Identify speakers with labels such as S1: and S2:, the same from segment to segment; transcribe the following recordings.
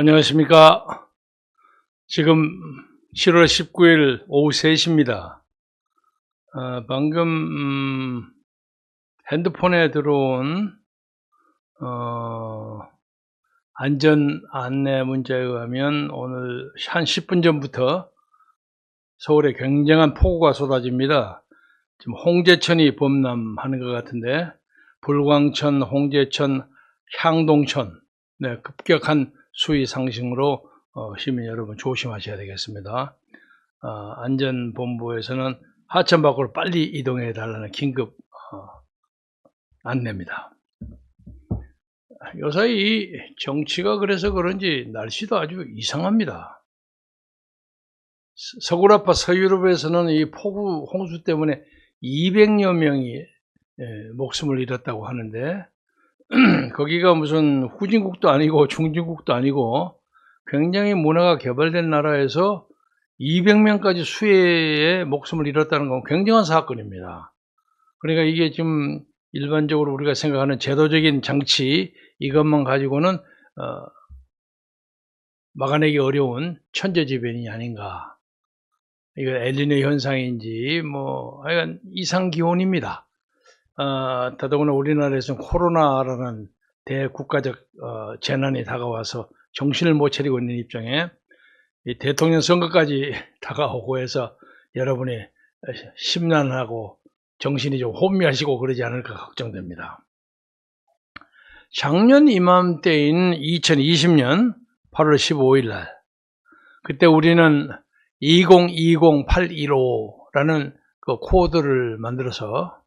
S1: 안녕하십니까. 지금 7월 19일 오후 3시입니다. 어, 방금 음, 핸드폰에 들어온 어, 안전 안내 문자에 의하면 오늘 한 10분 전부터 서울에 굉장한 폭우가 쏟아집니다. 지금 홍제천이 범람하는 것 같은데 불광천, 홍제천, 향동천 네, 급격한 수위 상승으로 어, 시민 여러분 조심하셔야 되겠습니다. 어, 안전본부에서는 하천 밖으로 빨리 이동해 달라는 긴급 어, 안내입니다. 요사이 정치가 그래서 그런지 날씨도 아주 이상합니다. 서- 서울 아파 서유럽에서는 이 폭우 홍수 때문에 200여 명이 예, 목숨을 잃었다고 하는데 거기가 무슨 후진국도 아니고 중진국도 아니고 굉장히 문화가 개발된 나라에서 200명까지 수해에 목숨을 잃었다는 건 굉장한 사건입니다. 그러니까 이게 지금 일반적으로 우리가 생각하는 제도적인 장치 이것만 가지고는 어, 막아내기 어려운 천재지변이 아닌가. 이거 엘리노 현상인지 뭐 하여간 이상 기온입니다. 어, 더더구나 우리나라에서는 코로나라는 대국가적 어, 재난이 다가와서 정신을 못 차리고 있는 입장에 이 대통령 선거까지 다가오고 해서 여러분이 심란하고 정신이 좀 혼미하시고 그러지 않을까 걱정됩니다. 작년 이맘때인 2020년 8월 15일 날 그때 우리는 2020-815라는 그 코드를 만들어서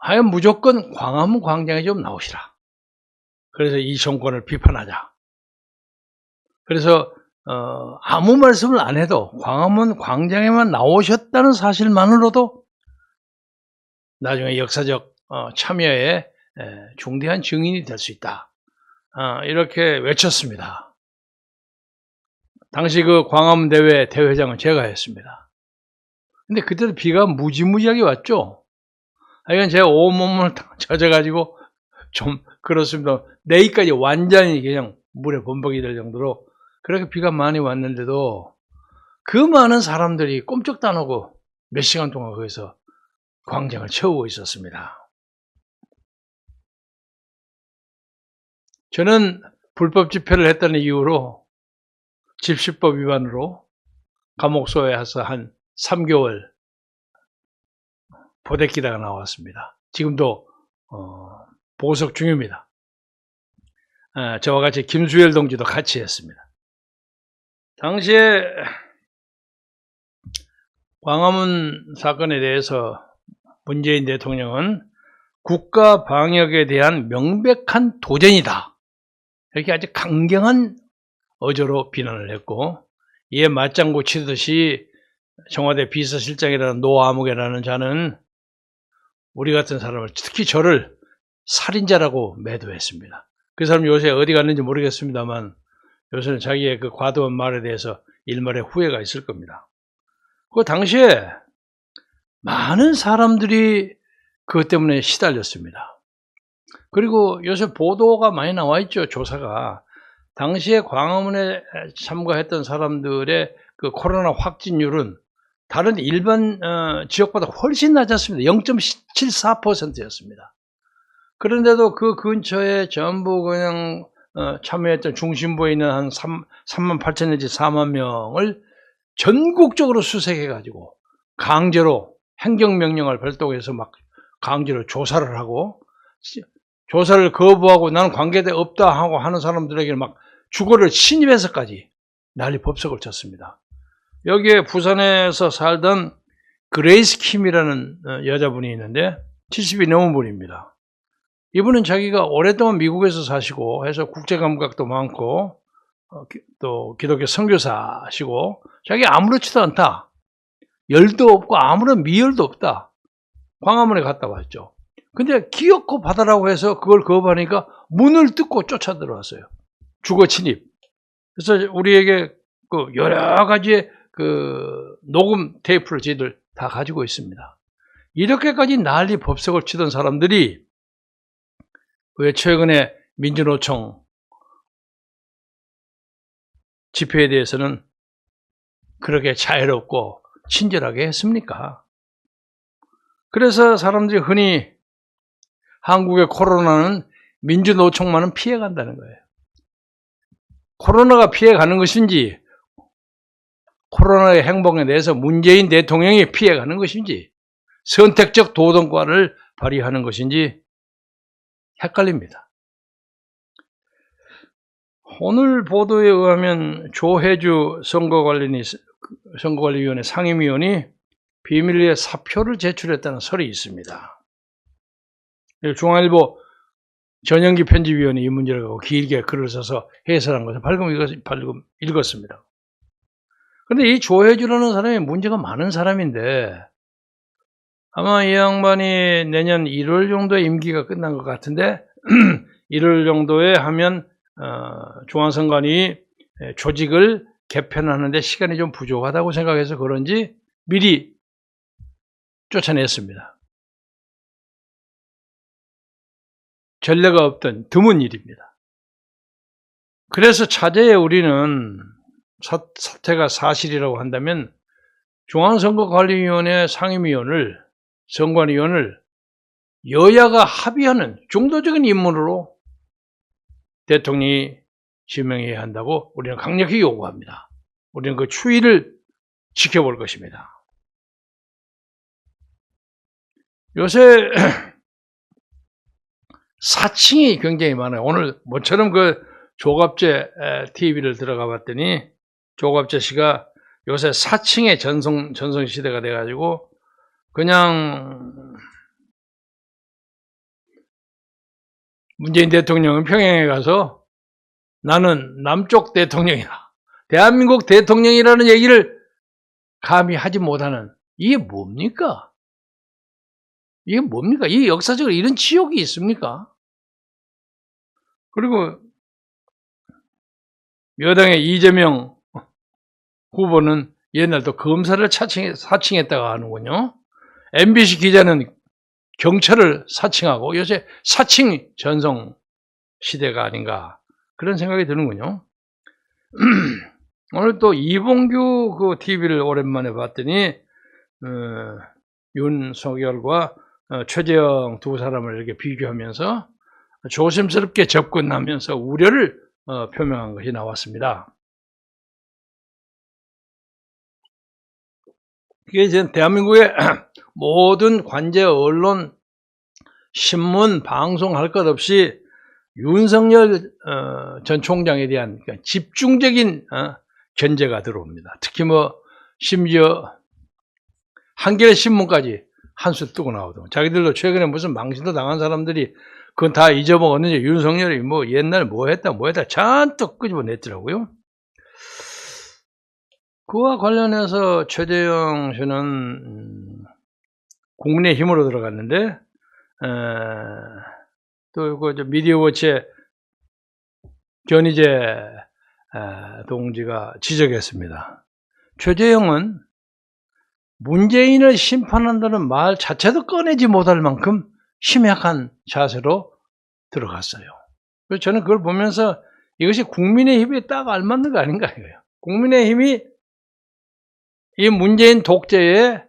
S1: 하여 무조건 광화문 광장에 좀 나오시라. 그래서 이 정권을 비판하자. 그래서 어, 아무 말씀을 안 해도 광화문 광장에만 나오셨다는 사실만으로도 나중에 역사적 어, 참여에 에, 중대한 증인이 될 수 있다. 어, 이렇게 외쳤습니다. 당시 그 광화문 대회 대회장은 제가 했습니다. 근데 그때도 비가 무지무지하게 왔죠. 하여간 제가 온몸을 다 젖어가지고 좀 그렇습니다. 내일까지 완전히 그냥 물에 범벅이 될 정도로 그렇게 비가 많이 왔는데도 그 많은 사람들이 꼼짝도 안 하고 몇 시간 동안 거기서 광장을 채우고 있었습니다. 저는 불법 집회를 했다는 이유로 집시법 위반으로 감옥소에 가서 한 3개월 보대기다가 나왔습니다. 지금도 어, 보석 중입니다. 아, 저와 같이 김수열 동지도 같이 했습니다. 당시에 광화문 사건에 대해서 문재인 대통령은 국가 방역에 대한 명백한 도전이다. 이렇게 아주 강경한 어조로 비난을 했고 이에 맞장구 치듯이 청와대 비서실장이라는 노아무개라는 자는 우리 같은 사람을 특히 저를 살인자라고 매도했습니다. 그 사람 요새 어디 갔는지 모르겠습니다만 요새는 자기의 그 과도한 말에 대해서 일말의 후회가 있을 겁니다. 그 당시에 많은 사람들이 그것 때문에 시달렸습니다. 그리고 요새 보도가 많이 나와 있죠, 조사가. 당시에 광화문에 참가했던 사람들의 그 코로나 확진율은 다른 일반 어, 지역보다 훨씬 낮았습니다. 0.74%였습니다. 그런데도 그 근처에 전부 그냥 어, 참여했던 중심부에 있는 한 3, 3만 8천 내지 4만 명을 전국적으로 수색해가지고 강제로 행정명령을 발동해서 막 강제로 조사를 하고 시- 조사를 거부하고 나는 관계대 없다 하고 하는 사람들에게 막 주거를 침입해서까지 난리 법석을 쳤습니다. 여기에 부산에서 살던 그레이스 킴이라는 어, 여자분이 있는데 70이 넘은 분입니다. 이분은 자기가 오랫동안 미국에서 사시고 해서 국제 감각도 많고 어, 기- 또 기독교 선교사시고 자기 아무렇지도 않다. 열도 없고 아무런 미열도 없다. 광화문에 갔다 왔죠. 근데 기어코 받아라고 해서 그걸 거부하니까 문을 뜯고 쫓아 들어왔어요. 주거 침입. 그래서 우리에게 그 여러 가지의 그 녹음 테이프를 저희들 다 가지고 있습니다. 이렇게까지 난리 법석을 치던 사람들이 왜 최근에 민주노총 집회에 대해서는 그렇게 자유롭고 친절하게 했습니까? 그래서 사람들이 흔히 한국의 코로나는 민주노총만은 피해간다는 거예요. 코로나가 피해가는 것인지 코로나의 행복에 대해서 문재인 대통령이 피해가는 것인지 선택적 도덕관을 발휘하는 것인지 헷갈립니다. 오늘 보도에 의하면 조혜주 선거관리, 선거관리위원회 상임위원이 비밀리에 사표를 제출했다는 설이 있습니다. 중앙일보 전영기 편집위원이 이 문제를 갖고 길게 글을 써서 해설한 것을 발금, 읽었, 읽었 습니다. 그런데 이 조혜주라는 사람이 문제가 많은 사람인데 아마 이 양반이 내년 1월 정도에 임기가 끝난 것 같은데 1월 정도에 하면 어, 중앙선관위 조직을 개편하는데 시간이 좀 부족하다고 생각해서 그런지 미리 쫓아냈습니다. 전례가 없던 드문 일입니다. 그래서 차제에 우리는 사, 사태가 사실이라고 한다면 중앙선거관리위원회 상임위원을 선관위원을 여야가 합의하는 중도적인 인물으로 대통령이 지명해야 한다고 우리는 강력히 요구합니다. 우리는 그 추이를 지켜볼 것입니다. 요새 사칭이 굉장히 많아요. 오늘 모처럼 그 조갑재 TV를 들어가 봤더니 조갑재 씨가 요새 사칭의 전성, 전성 시대가 돼가지고 그냥 문재인 대통령은 평양에 가서 나는 남쪽 대통령이다. 대한민국 대통령이라는 얘기를 감히 하지 못하는 이게 뭡니까? 이게 뭡니까? 이 역사적으로 이런 지옥이 있습니까? 그리고 여당의 이재명 후보는 옛날도 검사를 사칭, 사칭했다고 하는군요. MBC 기자는 경찰을 사칭하고 요새 사칭 전성 시대가 아닌가 그런 생각이 드는군요. 오늘 또 이봉규 그 TV를 오랜만에 봤더니 어, 윤석열과 어, 최재형 두 사람을 이렇게 비교하면서 조심스럽게 접근하면서 우려를 어, 표명한 것이 나왔습니다. 이게 이제 대한민국의 모든 관제 언론, 신문, 방송 할 것 없이 윤석열 어, 전 총장에 대한 그러니까 집중적인 어, 견제가 들어옵니다. 특히 뭐 심지어 한겨레 신문까지 한수 뜨고 나오더군. 자기들도 최근에 무슨 망신도 당한 사람들이 그건 다 잊어먹었는지 윤석열이 뭐 옛날 뭐 했다 뭐 했다 잔뜩 끄집어냈더라고요. 그와 관련해서 최재형 씨는 음, 국민의힘으로 들어갔는데 또그 미디어워치의 견희재 동지가 지적했습니다. 최재형은 문재인을 심판한다는 말 자체도 꺼내지 못할 만큼 심약한 자세로 들어갔어요. 그래서 저는 그걸 보면서 이것이 국민의힘에 딱 알맞는 거 아닌가 이거예요. 국민의힘이 이 문재인 독재에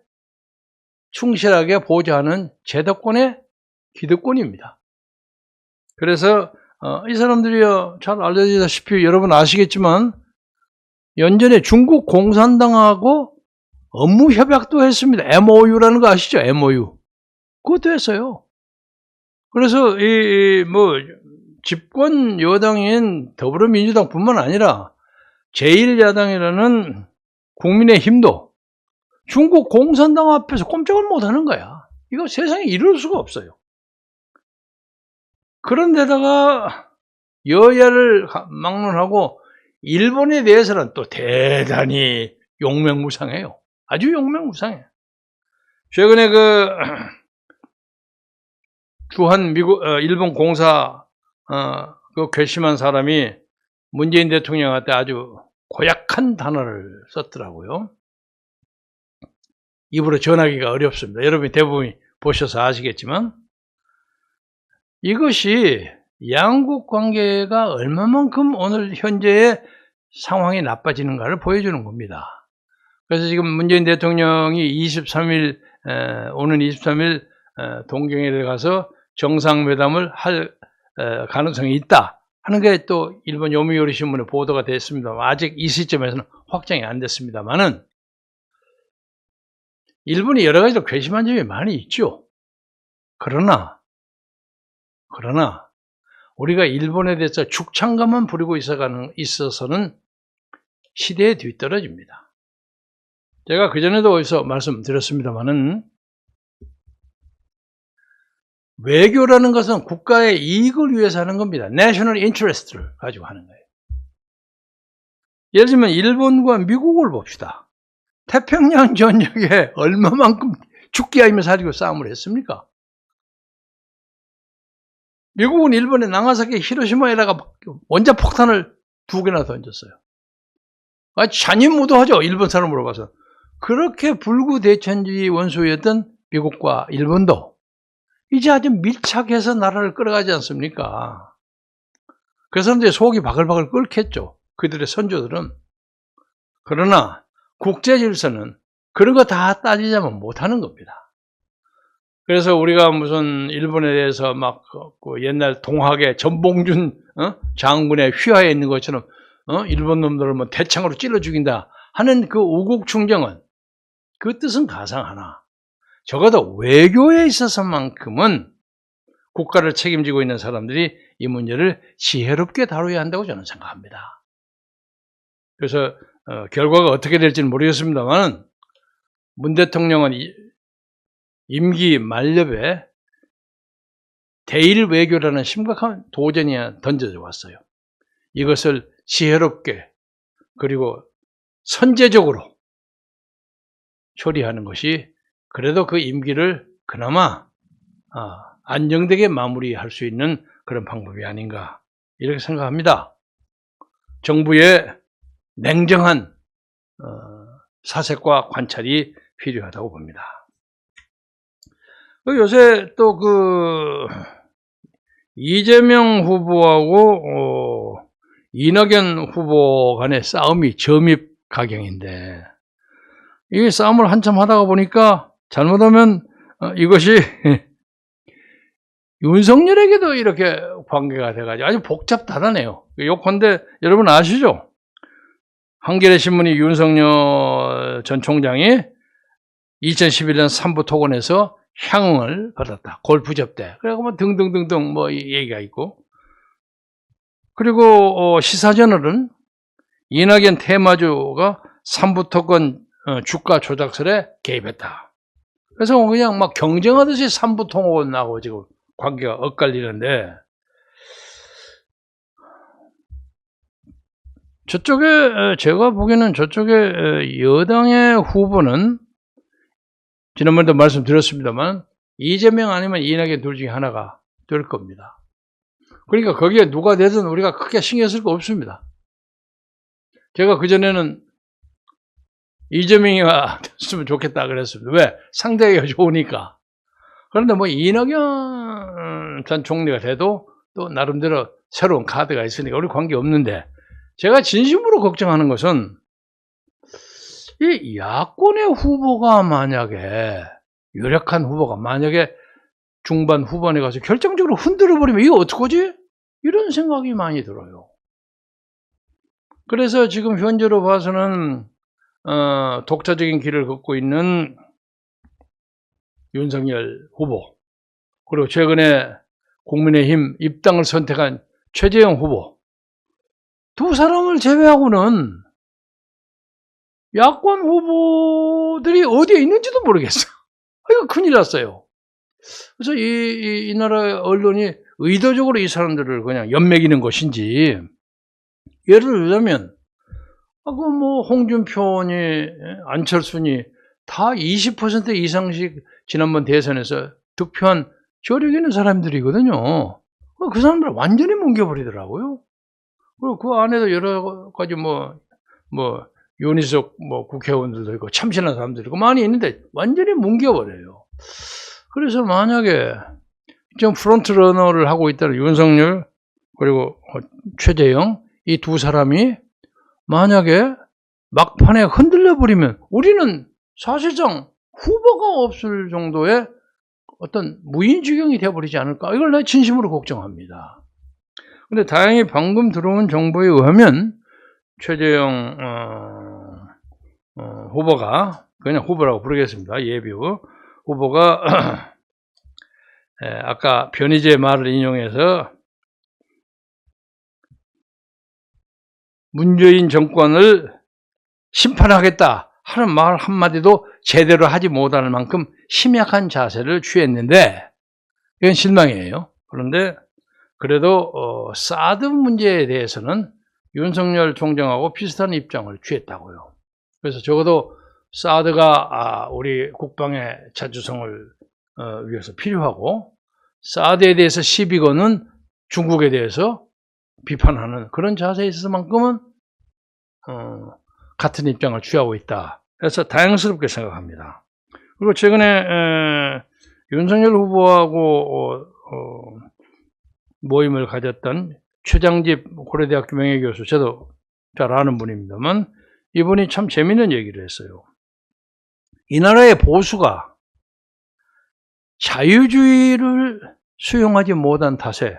S1: 충실하게 보좌하는 제도권의 기득권입니다. 그래서 어, 이 사람들이요 잘 알려지다시피 여러분 아시겠지만 연전에 중국 공산당하고 업무 협약도 했습니다. MOU라는 거 아시죠? MOU. 그것도 했어요. 그래서 이 뭐 집권 여당인 더불어민주당뿐만 아니라 제1야당이라는 국민의힘도 중국 공산당 앞에서 꼼짝을 못하는 거야. 이거 세상에 이룰 수가 없어요. 그런데다가 여야를 막론하고 일본에 대해서는 또 대단히 용맹무상해요. 아주 용맹무상해. 최근에 그 주한 미국 어, 일본 공사 어, 그 괘씸한 사람이 문재인 대통령한테 아주 고약한 단어를 썼더라고요. 입으로 전하기가 어렵습니다. 여러분이 대부분 보셔서 아시겠지만 이것이 양국 관계가 얼마만큼 오늘 현재의 상황이 나빠지는가를 보여주는 겁니다. 그래서 지금 문재인 대통령이 23일, 에, 오는 23일 에, 동경에 들어가서 정상회담을 할 에, 가능성이 있다 하는 게 또 일본 요미우리 신문에 보도가 됐습니다. 아직 이 시점에서는 확정이 안 됐습니다만은 일본이 여러 가지로 괘씸한 점이 많이 있죠. 그러나 그러나 우리가 일본에 대해서 축창감만 부리고 있어가는 있어서는 시대에 뒤떨어집니다. 제가 그전에도 어디서 말씀드렸습니다만은 외교라는 것은 국가의 이익을 위해서 하는 겁니다. 내셔널 인트레스트를 가지고 하는 거예요. 예를 들면 일본과 미국을 봅시다. 태평양 전역에 얼마만큼 죽기하며 살이고 싸움을 했습니까? 미국은 일본의 나가사키 히로시마에다가 원자 폭탄을 두 개나 던졌어요. 아, 잔인무도하죠. 일본 사람으로 봐서. 그렇게 불구대천지 원수였던 미국과 일본도 이제 아주 밀착해서 나라를 끌어가지 않습니까? 그래서 이제 속이 바글바글 끓겠죠. 그들의 선조들은. 그러나 국제 질서는 그런 거 다 따지자면 못하는 겁니다. 그래서 우리가 무슨 일본에 대해서 막그 옛날 동학의 전봉준 어? 장군의 휘하에 있는 것처럼 어? 일본 놈들을 뭐 대창으로 찔러 죽인다 하는 그 우국 충정은 그 뜻은 가상하나 적어도 외교에 있어서만큼은 국가를 책임지고 있는 사람들이 이 문제를 지혜롭게 다뤄야 한다고 저는 생각합니다. 그래서 어, 결과가 어떻게 될지는 모르겠습니다만 문 대통령은 이- 임기 만렵에 대일 외교라는 심각한 도전이 던져져 왔어요. 이것을 지혜롭게 그리고 선제적으로 처리하는 것이 그래도 그 임기를 그나마 아, 안정되게 마무리할 수 있는 그런 방법이 아닌가 이렇게 생각합니다. 정부의 냉정한 어, 사색과 관찰이 필요하다고 봅니다. 그 요새 또 그 이재명 후보하고 어, 이낙연 후보 간의 싸움이 점입 가경인데 이 싸움을 한참 하다가 보니까 잘못하면 어, 이것이 윤석열에게도 이렇게 관계가 돼가지고 아주 복잡하다네요. 요컨대 여러분 아시죠? 한겨레 신문이 윤석열 전 총장이 2011년 삼부 토건에서 향응을 받았다. 골프 접대. 그리고 뭐 등등등등 뭐이 얘기가 있고. 그리고 어, 시사저널은 이낙연 테마주가 삼부 토건 어, 주가 조작설에 개입했다. 그래서 그냥 막 경쟁하듯이 삼부 통화나고 지금 관계가 엇갈리는데 저쪽에 에, 제가 보기에는 저쪽에 에, 여당의 후보는 지난번에도 말씀드렸습니다만 이재명 아니면 이낙연 둘 중에 하나가 될 겁니다. 그러니까 거기에 누가 되든 우리가 크게 신경 쓸 거 없습니다. 제가 그전에는 이재명이가 됐으면 좋겠다 그랬습니다. 왜? 상대가 좋으니까. 그런데 뭐 이낙연 전 총리가 돼도 또 나름대로 새로운 카드가 있으니까 우리 관계 없는데 제가 진심으로 걱정하는 것은 이 야권의 후보가 만약에 유력한 후보가 만약에 중반 후반에 가서 결정적으로 흔들어 버리면 이거 어떡하지? 이런 생각이 많이 들어요. 그래서 지금 현재로 봐서는 어, 독자적인 길을 걷고 있는 윤석열 후보 그리고 최근에 국민의힘 입당을 선택한 최재형 후보 두 사람을 제외하고는 야권 후보들이 어디에 있는지도 모르겠어. 이거 큰일 났어요. 그래서 이, 이, 이 나라 언론이 의도적으로 이 사람들을 그냥 연맥이는 것인지, 예를 들자면, 아, 그 뭐, 홍준표니, 안철수니, 다 20% 이상씩 지난번 대선에서 득표한 저력 있는 사람들이거든요. 그 사람들 완전히 뭉개버리더라고요. 그리고 그 안에도 여러 가지 뭐, 뭐, 윤희석 뭐 국회의원들도 있고 참신한 사람들이 있고 많이 있는데 완전히 뭉개버려요. 그래서 만약에 좀 프론트 러너를 하고 있다는 윤석열 그리고 최재형 이 두 사람이 만약에 막판에 흔들려 버리면 우리는 사실상 후보가 없을 정도의 어떤 무인지경이 되어버리지 않을까 이걸 내 진심으로 걱정합니다. 근데 다행히 방금 들어온 정보에 의하면 최재형 어, 어, 후보가 그냥 후보라고 부르겠습니다. 예비후 후보가 에, 아까 변희재 말을 인용해서 문재인 정권을 심판하겠다 하는 말 한마디도 제대로 하지 못할 만큼 심약한 자세를 취했는데 이건 실망이에요. 그런데 그래도 어, 사드 문제에 대해서는 윤석열 총장하고 비슷한 입장을 취했다고요. 그래서 적어도 사드가 아, 우리 국방의 자주성을 어, 위해서 필요하고 사드에 대해서 시비 거는 중국에 대해서 비판하는 그런 자세에 있어서만큼은 어, 같은 입장을 취하고 있다. 그래서 다양스럽게 생각합니다. 그리고 최근에 에, 윤석열 후보하고 어, 어, 모임을 가졌던 최장집 고려대학교 명예교수, 저도 잘 아는 분입니다만 이분이 참 재밌는 얘기를 했어요. 이 나라의 보수가 자유주의를 수용하지 못한 탓에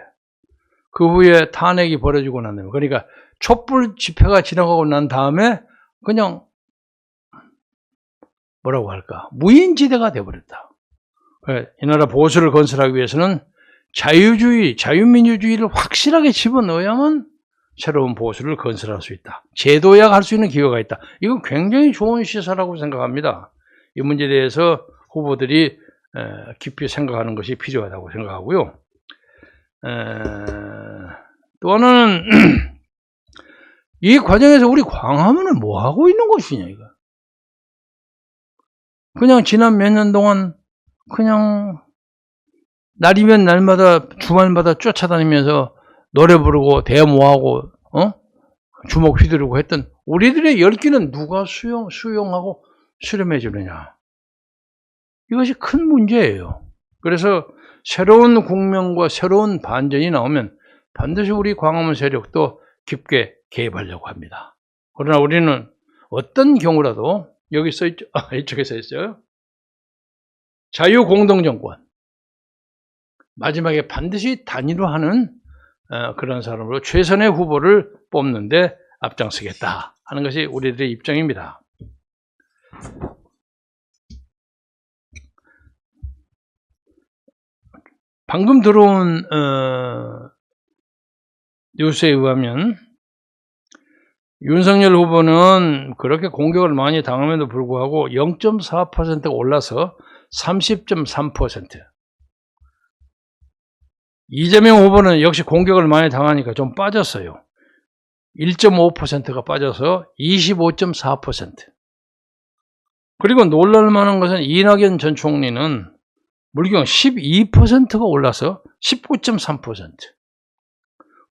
S1: 그 후에 탄핵이 벌어지고 난 다음에 그러니까 촛불 집회가 지나가고 난 다음에 그냥 뭐라고 할까 무인지대가 되어버렸다. 이 나라 보수를 건설하기 위해서는 자유주의, 자유민주주의를 확실하게 집어넣어야만 새로운 보수를 건설할 수 있다. 제도화할 수 있는 기회가 있다. 이건 굉장히 좋은 시사라고 생각합니다. 이 문제에 대해서 후보들이 깊이 생각하는 것이 필요하다고 생각하고요. 또 하나는 이 과정에서 우리 광화문은 뭐 하고 있는 것이냐 이거. 그냥 지난 몇 년 동안 그냥 날이면 날마다 주말마다 쫓아다니면서 노래 부르고 데모하고 어? 주먹 휘두르고 했던 우리들의 열기는 누가 수용 수용하고 수렴해 주느냐. 이것이 큰 문제예요. 그래서 새로운 국면과 새로운 반전이 나오면 반드시 우리 광화문 세력도 깊게 개입하려고 합니다. 그러나 우리는 어떤 경우라도 여기 써 있죠. 아, 이쪽에 써 있어요. 자유공동정권. 마지막에 반드시 단일화하는 어, 그런 사람으로 최선의 후보를 뽑는데 앞장서겠다 하는 것이 우리들의 입장입니다. 방금 들어온 어, 뉴스에 의하면 윤석열 후보는 그렇게 공격을 많이 당함에도 불구하고 0.4%가 올라서 30.3%. 이재명 후보는 역시 공격을 많이 당하니까 좀 빠졌어요. 1.5%가 빠져서 25.4%. 그리고 놀랄만한 것은 이낙연 전 총리는 물경 12%가 올라서 19.3%.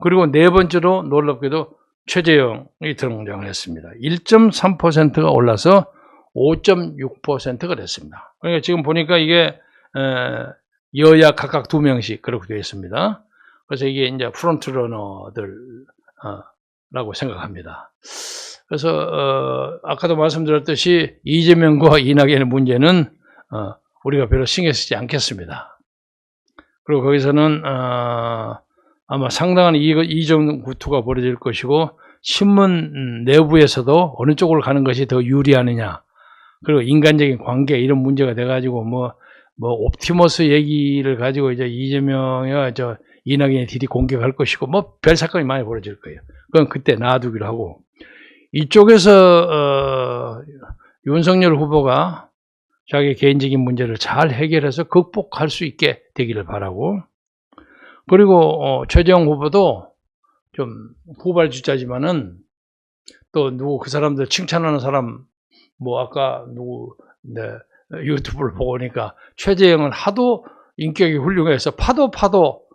S1: 그리고 네 번째로 놀랍게도 최재형이 등장을 했습니다. 1.3%가 올라서 5.6%가 됐습니다. 그러니까 지금 보니까 이게 여야 각각 두 명씩 그렇게 되어 있습니다. 그래서 이게 이제 프론트러너들라고 생각합니다. 그래서 어, 아까도 말씀드렸듯이 이재명과 이낙연의 문제는 어, 우리가 별로 신경 쓰지 않겠습니다. 그리고 거기서는 어, 아마 상당한 이점 구투가 벌어질 것이고 신문 내부에서도 어느 쪽으로 가는 것이 더 유리하느냐 그리고 인간적인 관계 이런 문제가 돼가지고 뭐, 뭐 옵티머스 얘기를 가지고 이제 이재명이와 저 이낙연이 들이 공격할 것이고 뭐 별 사건이 많이 벌어질 거예요. 그건 그때 놔두기로 하고 이쪽에서 어, 윤석열 후보가 자기 개인적인 문제를 잘 해결해서 극복할 수 있게 되기를 바라고 그리고 어, 최재형 후보도 좀 후발주자지만은 또 누구 그 사람들 칭찬하는 사람 뭐 아까 누구 네, 유튜브를 보고 보니까 최재형은 하도 인격이 훌륭해서 파도 파도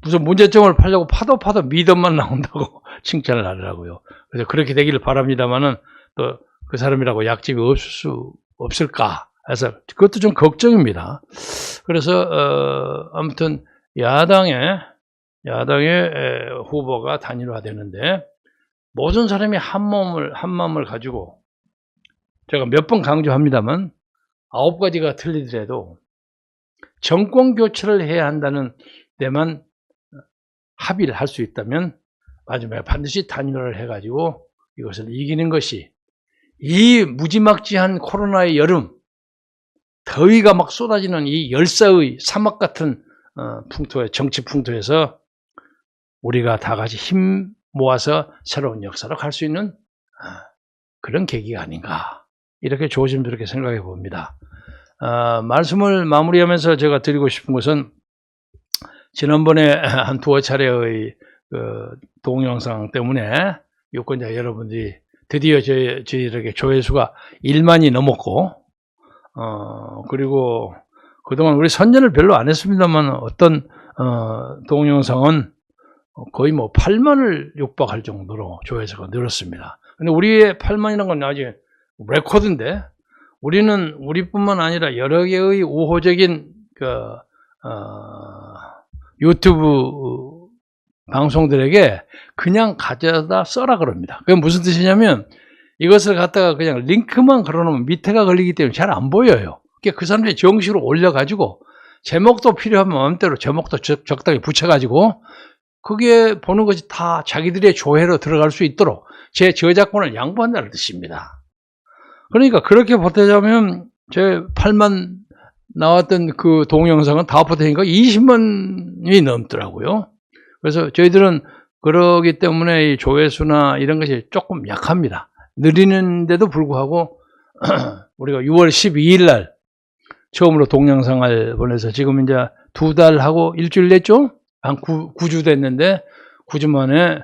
S1: 무슨 문제점을 팔려고 파도 파도 미덕만 나온다고 칭찬을 하더라고요. 그래서 그렇게 되기를 바랍니다만은 또 그 사람이라고 약점이 없을 수 없을까 해서 그것도 좀 걱정입니다. 그래서 어, 아무튼 야당의 야당의 후보가 단일화되는데 모든 사람이 한 몸을 한 마음을 가지고 제가 몇 번 강조합니다만 아홉 가지가 틀리더라도 정권 교체를 해야 한다는 데만 합의를 할 수 있다면 마지막에 반드시 단일화를 해가지고 이것을 이기는 것이 이 무지막지한 코로나의 여름 더위가 막 쏟아지는 이 열사의 사막 같은 어, 풍토에 정치 풍토에서 우리가 다 같이 힘 모아서 새로운 역사로 갈 수 있는 아, 그런 계기가 아닌가 이렇게 조심스럽게 생각해 봅니다. 아, 말씀을 마무리하면서 제가 드리고 싶은 것은 지난번에 한 두어 차례의 그 동영상 때문에 유권자 여러분들이 드디어 저희, 저희에게 조회수가 1만이 넘었고 어, 그리고 그동안 우리 선전을 별로 안 했습니다만 어떤 어, 동영상은 거의 뭐 8만을 육박할 정도로 조회수가 늘었습니다. 근데 우리의 8만이라는 건 아직 레코드인데 우리는 우리뿐만 아니라 여러 개의 우호적인 그 어, 유튜브 방송들에게 그냥 가져다 써라 그럽니다. 그게 무슨 뜻이냐면 이것을 갖다가 그냥 링크만 걸어놓으면 밑에가 걸리기 때문에 잘 안 보여요. 그그 사람들이 정식으로 올려가지고 제목도 필요하면 마음대로 제목도 적, 적당히 붙여가지고 그게 보는 것이 다 자기들의 조회로 들어갈 수 있도록 제 저작권을 양보한다는 뜻입니다. 그러니까 그렇게 보태자면 제 8만 나왔던 그 동영상은 다 보태니까 20만이 넘더라고요. 그래서 저희들은 그러기 때문에 이 조회수나 이런 것이 조금 약합니다. 느리는데도 불구하고 우리가 6월 12일 날 처음으로 동영상을 보내서 지금 이제 두 달하고 일주일 됐죠? 한 9, 9주 됐는데 9주 만에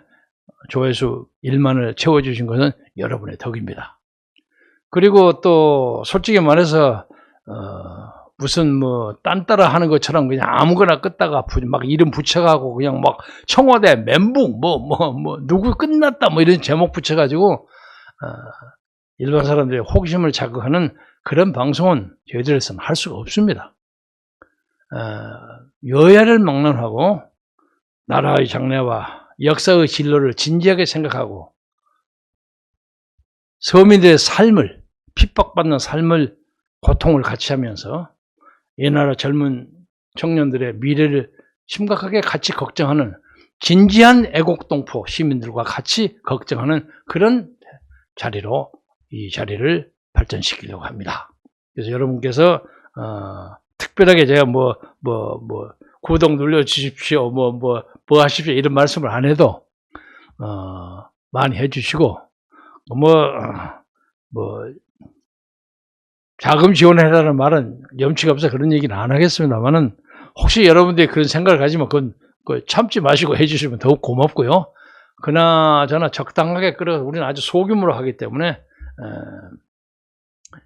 S1: 조회수 1만을 채워주신 것은 여러분의 덕입니다. 그리고 또 솔직히 말해서 어, 무슨 뭐 딴따라 하는 것처럼 그냥 아무거나 끄다가 부- 막 이름 붙여가고 그냥 막 청와대 멘붕 뭐뭐 뭐 누구 끝났다 뭐 이런 제목 붙여가지고 어, 일반 사람들의 호기심을 자극하는 그런 방송은 저희들에서는 할 수가 없습니다. 어, 여야를 막론하고 나라의 장래와 역사의 진로를 진지하게 생각하고 서민들의 삶을 핍박받는 삶을 고통을 같이 하면서 이 나라 젊은 청년들의 미래를 심각하게 같이 걱정하는 진지한 애국동포 시민들과 같이 걱정하는 그런 자리로 이 자리를 발전시키려고 합니다. 그래서 여러분께서 어, 특별하게 제가 뭐 뭐 뭐 구독 눌러 주십시오 뭐 뭐 뭐 하십시오 이런 말씀을 안 해도 어, 많이 해주시고 뭐 뭐 자금 지원해라는 말은 염치가 없어 그런 얘기는 안 하겠습니다만은 혹시 여러분들이 그런 생각을 가지면 그건 그 참지 마시고 해주시면 더욱 고맙고요. 그나저나 적당하게 끌어 우리는 아주 소규모로 하기 때문에 에,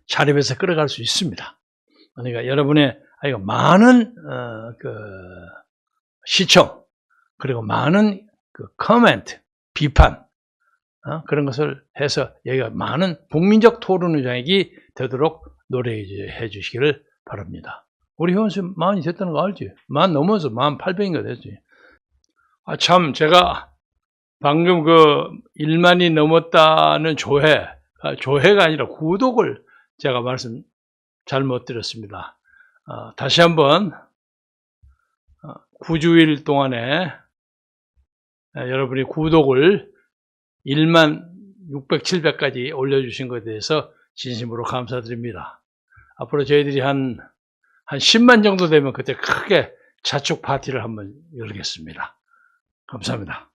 S1: 자립해서 끌어갈 수 있습니다. 그러니까 여러분의 아이고 많은 어, 그 시청 그리고 많은 그 커멘트 비판 어, 그런 것을 해서 여기가 많은 국민적 토론 의장이 되도록 노래해 주시기를 바랍니다. 우리 회원수 많이 됐다는 거 알지? 만 넘어서 만 800인가 됐지. 아, 참, 제가 방금 그 1만이 넘었다는 조회, 아, 조회가 아니라 구독을 제가 말씀 잘못 드렸습니다. 아, 다시 한번 9주일 동안에 아, 여러분이 구독을 1만 600, 700까지 올려주신 것에 대해서 진심으로 감사드립니다. 앞으로 저희들이 한, 한 10만 정도 되면 그때 크게 자축 파티를 한번 열겠습니다. 감사합니다.